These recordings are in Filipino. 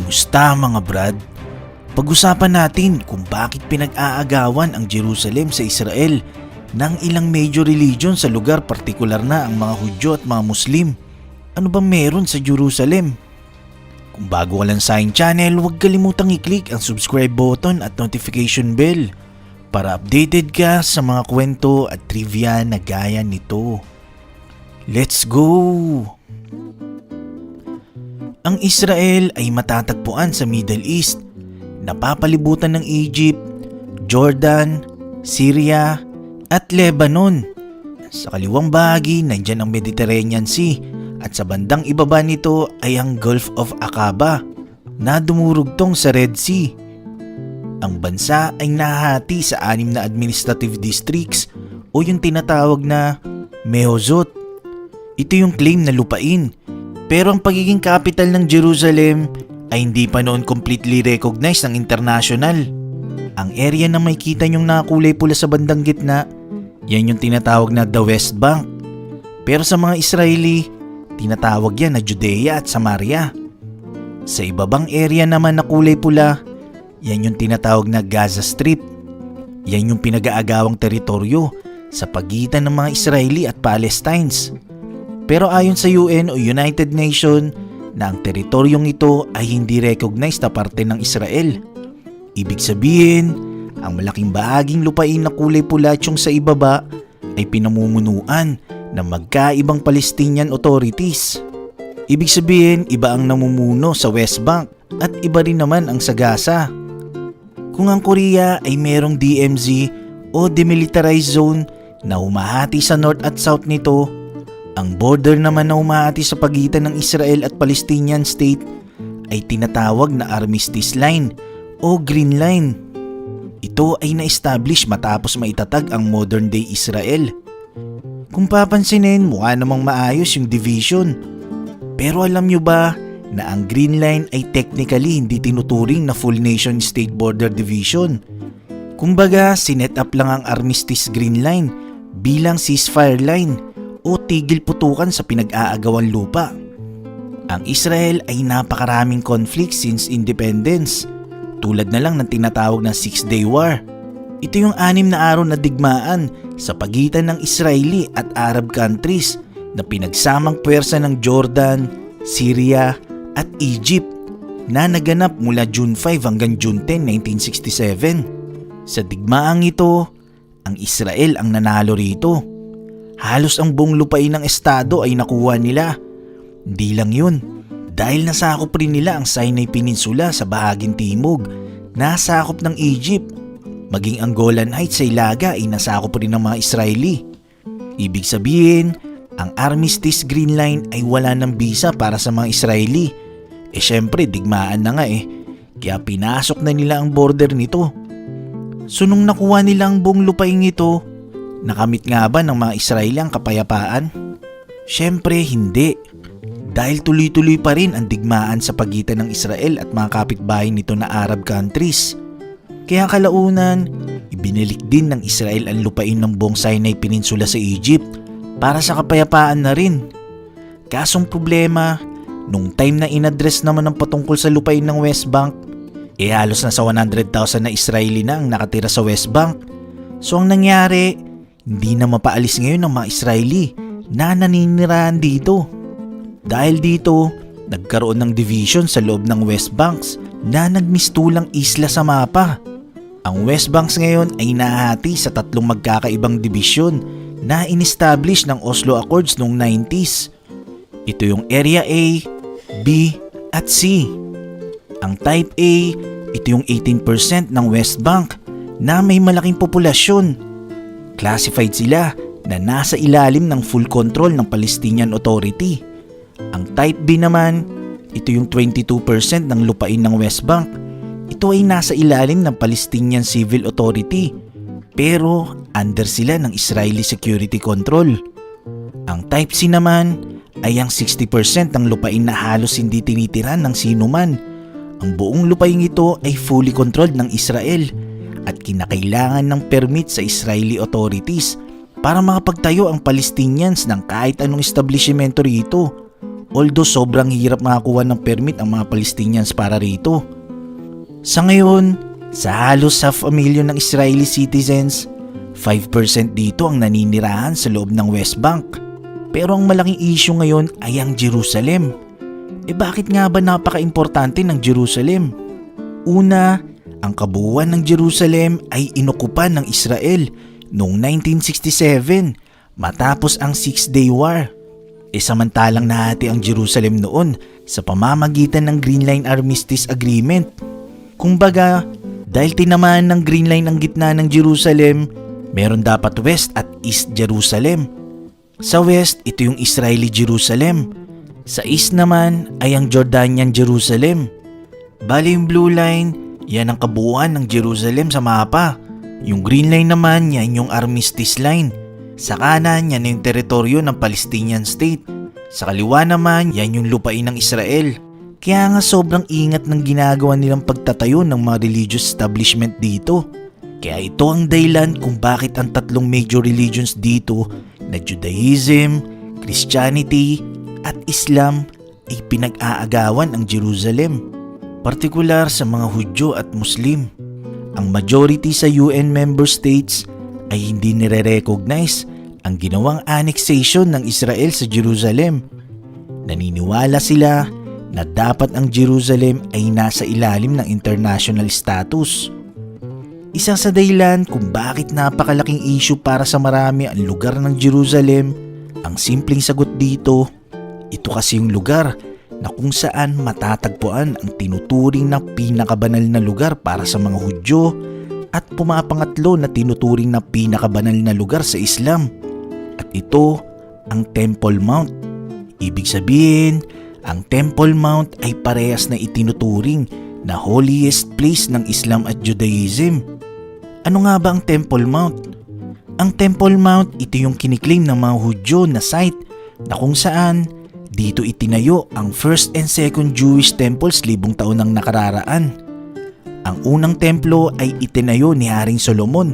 Kumusta mga brad? Pag-usapan natin kung bakit pinag-aagawan ang Jerusalem sa Israel ng ilang major religion sa lugar partikular na ang mga Hudyo at mga Muslim. Ano ba meron sa Jerusalem? Kung bago ka lang sa aking channel, huwag kalimutang i-click ang subscribe button at notification bell para updated ka sa mga kwento at trivia na gaya nito. Let's go! Ang Israel ay matatagpuan sa Middle East, napapalibutan ng Egypt, Jordan, Syria, at Lebanon. Sa kaliwang bahagi, nandyan ang Mediterranean Sea at sa bandang ibaba nito ay ang Gulf of Aqaba na dumurugtong sa Red Sea. Ang bansa ay nahati sa anim na administrative districts o yung tinatawag na Mehozot. Ito yung claim na lupain pero ang pagiging capital ng Jerusalem ay hindi pa noon completely recognized ng international. Ang area na may kita niyong nakakulay pula sa bandang gitna, yan yung tinatawag na the West Bank. Pero sa mga Israeli, tinatawag yan na Judea at Samaria. Sa ibabang area naman na kulay pula, yan yung tinatawag na Gaza Strip. Yan yung pinag-aagawang teritoryo sa pagitan ng mga Israeli at Palestines. Pero ayon sa UN o United Nation na ang teritoryong ito ay hindi recognized na parte ng Israel. Ibig sabihin, ang malaking bahaging lupain na kulay pula at yung sa ibaba ay pinamumunuan ng magkaibang Palestinian authorities. Ibig sabihin, iba ang namumuno sa West Bank at iba rin naman ang sa Gaza. Kung ang Korea ay merong DMZ o Demilitarized Zone na humahati sa North at South nito, ang border naman na umahati sa pagitan ng Israel at Palestinian State ay tinatawag na Armistice Line o Green Line. Ito ay na-establish matapos maitatag ang modern-day Israel. Kung papansinin, mukha namang maayos yung division. Pero alam nyo ba na ang Green Line ay technically hindi tinuturing na full nation state border division? Kumbaga, sinet up lang ang Armistice Green Line bilang ceasefire line o tigil putukan sa pinag-aagawan lupa. Ang Israel ay napakaraming conflict since independence, tulad na lang ng tinatawag na Six Day War. Ito yung anim na araw na digmaan sa pagitan ng Israeli at Arab countries na pinagsamang puwersa ng Jordan, Syria at Egypt na naganap mula June 5 hanggang June 10, 1967. Sa digmaang ito, ang Israel ang nanalo rito Halos ang buong lupain ng estado ay nakuha nila. Hindi lang yun, dahil nasakop rin nila ang Sinai Peninsula sa bahaging timog, nasakop ng Egypt. Maging ang Golan Heights sa Ilaga ay nasakop rin ng mga Israeli. Ibig sabihin, ang Armistice Green Line ay wala ng bisa para sa mga Israeli. Eh syempre, digmaan na nga eh. Kaya pinasok na nila ang border nito. So nung nakuha nila ang buong lupain ito, Nakamit nga ba ng mga Israeli ang kapayapaan? Siyempre hindi. Dahil tuloy-tuloy pa rin ang digmaan sa pagitan ng Israel at mga kapitbahay nito na Arab countries. Kaya kalaunan, ibinilik din ng Israel ang lupain ng buong Sinai Peninsula sa Egypt para sa kapayapaan na rin. Kasong problema, nung time na inadress naman ng patungkol sa lupain ng West Bank, eh halos na sa 100,000 na Israeli na ang nakatira sa West Bank. So ang nangyari, hindi na mapaalis ngayon ng mga Israeli na naninirahan dito. Dahil dito, nagkaroon ng division sa loob ng West Banks na nagmistulang isla sa mapa. Ang West Banks ngayon ay nahati sa tatlong magkakaibang dibisyon na inestablish ng Oslo Accords noong 90s. Ito yung Area A, B at C. Ang Type A, ito yung 18% ng West Bank na may malaking populasyon Classified sila na nasa ilalim ng full control ng Palestinian Authority. Ang Type B naman, ito yung 22% ng lupain ng West Bank. Ito ay nasa ilalim ng Palestinian Civil Authority pero under sila ng Israeli Security Control. Ang Type C naman ay ang 60% ng lupain na halos hindi tinitiran ng sinuman. Ang buong lupain ito ay fully controlled ng Israel at kinakailangan ng permit sa Israeli authorities para makapagtayo ang Palestinians ng kahit anong establishmento rito although sobrang hirap makakuha ng permit ang mga Palestinians para rito. Sa ngayon, sa halos half a million ng Israeli citizens, 5% dito ang naninirahan sa loob ng West Bank. Pero ang malaking issue ngayon ay ang Jerusalem. E bakit nga ba napaka-importante ng Jerusalem? Una, ang kabuuan ng Jerusalem ay inukupan ng Israel noong 1967 matapos ang Six Day War. E samantalang nahati ang Jerusalem noon sa pamamagitan ng Green Line Armistice Agreement. Kumbaga, dahil tinamaan ng Green Line ang gitna ng Jerusalem, meron dapat West at East Jerusalem. Sa West, ito yung Israeli Jerusalem. Sa East naman ay ang Jordanian Jerusalem. Bali yung Blue Line, yan ang kabuuan ng Jerusalem sa mapa. Yung Green Line naman, yan yung Armistice Line. Sa kanan, yan yung teritoryo ng Palestinian State. Sa kaliwa naman, yan yung lupain ng Israel. Kaya nga sobrang ingat ng ginagawa nilang pagtatayo ng mga religious establishment dito. Kaya ito ang dahilan kung bakit ang tatlong major religions dito na Judaism, Christianity at Islam ay pinag-aagawan ang Jerusalem. Partikular sa mga Hudyo at Muslim. Ang majority sa UN member states ay hindi nire-recognize ang ginawang annexation ng Israel sa Jerusalem. Naniniwala sila na dapat ang Jerusalem ay nasa ilalim ng international status. Isa sa dahilan kung bakit napakalaking issue para sa marami ang lugar ng Jerusalem, ang simpleng sagot dito, ito kasi yung lugar na kung saan matatagpuan ang tinuturing na pinakabanal na lugar para sa mga Hudyo at pumapangatlo na tinuturing na pinakabanal na lugar sa Islam. At ito ang Temple Mount. Ibig sabihin, ang Temple Mount ay parehas na itinuturing na holiest place ng Islam at Judaism. Ano nga ba ang Temple Mount? Ang Temple Mount ito yung kiniklaim ng mga Hudyo na site na kung saan dito itinayo ang first and second Jewish temples libong taon nang nakararaan. Ang unang templo ay itinayo ni Haring Solomon.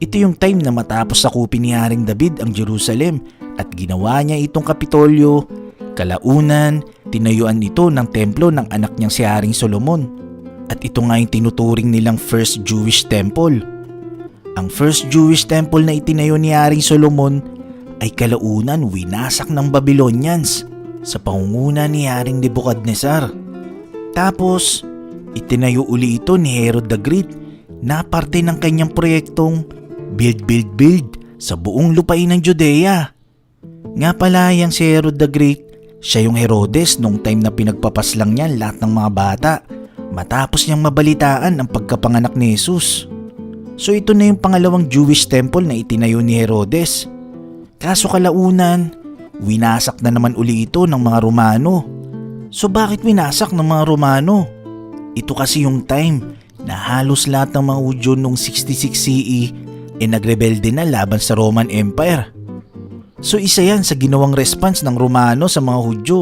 Ito yung time na matapos sakupin ni Haring David ang Jerusalem at ginawa niya itong kapitolyo. Kalaunan, tinayuan ito ng templo ng anak niyang si Haring Solomon. At ito nga yung tinuturing nilang first Jewish temple. Ang first Jewish temple na itinayo ni Haring Solomon ay kalaunan winasak ng Babylonians sa pangunguna ni Haring Nebuchadnezzar. Tapos, itinayo uli ito ni Herod the Great na parte ng kanyang proyektong Build Build Build sa buong lupain ng Judea. Nga pala yang si Herod the Great, siya yung Herodes nung time na pinagpapaslang niya lahat ng mga bata matapos niyang mabalitaan ang pagkapanganak ni Jesus. So ito na yung pangalawang Jewish temple na itinayo ni Herodes. Kaso kalaunan, winasak na naman uli ito ng mga Romano. So bakit winasak ng mga Romano? Ito kasi yung time na halos lahat ng mga Hudyo noong 66 CE e nagrebelde na laban sa Roman Empire. So isa yan sa ginawang response ng Romano sa mga Hudyo,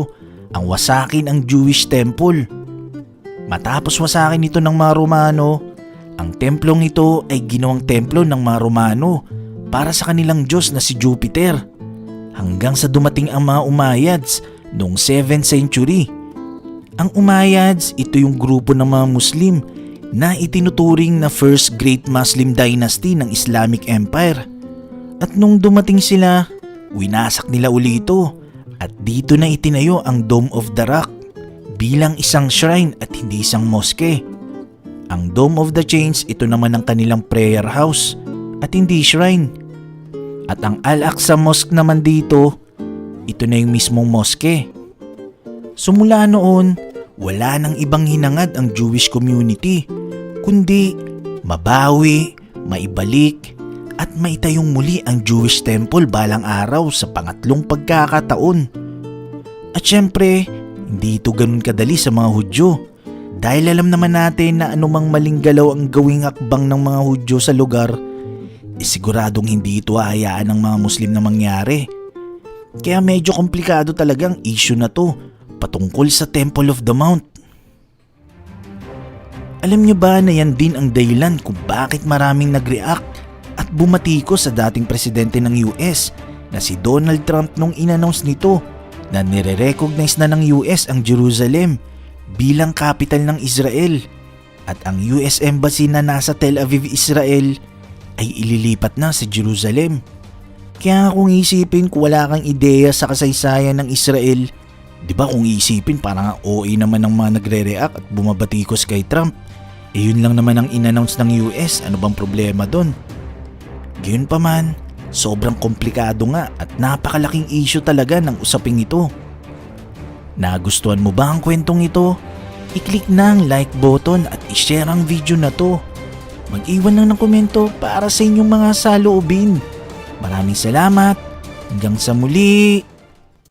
ang wasakin ang Jewish temple. Matapos wasakin ito ng mga Romano, ang templong ito ay ginawang templo ng mga Romano para sa kanilang Diyos na si Jupiter. Hanggang sa dumating ang mga Umayyads noong 7th century. Ang Umayyads, ito yung grupo ng mga Muslim na itinuturing na first great Muslim dynasty ng Islamic Empire. At nung dumating sila, winasak nila uli ito at dito na itinayo ang Dome of the Rock bilang isang shrine at hindi isang moske. Ang Dome of the Chains ito naman ang kanilang prayer house at hindi shrine. At ang Al-Aqsa Mosque naman dito, ito na yung mismong moske. Sumula noon, wala nang ibang hinangad ang Jewish community, kundi mabawi, maibalik, at maitayong muli ang Jewish temple balang araw sa pangatlong pagkakataon. At syempre, hindi ito ganun kadali sa mga Hudyo. Dahil alam naman natin na anumang maling galaw ang gawing hakbang ng mga Hudyo sa lugar, eh siguradong hindi ito ahayaan ng mga Muslim na mangyari. Kaya medyo komplikado talagang issue na to patungkol sa Temple of the Mount. Alam niyo ba na yan din ang dahilan kung bakit maraming nag-react at bumatiko sa dating presidente ng US na si Donald Trump nung inannounce nito na nire-recognize na ng US ang Jerusalem bilang capital ng Israel at ang US Embassy na nasa Tel Aviv, Israel ay ililipat na sa Jerusalem. Kaya kung isipin kung wala kang ideya sa kasaysayan ng Israel, di ba kung isipin parang ang OA naman ng mga nagre-react at bumabatikos kay Trump, eh yun lang naman ang inannounce ng US, ano bang problema doon? Gayun pa man, sobrang komplikado nga at napakalaking issue talaga ng usaping ito. Nagustuhan mo ba ang kwentong ito? I-click na ang like button at i-share ang video na to. Mag-iwan lang ng komento para sa inyong mga saloobin. Maraming salamat. Hanggang sa muli.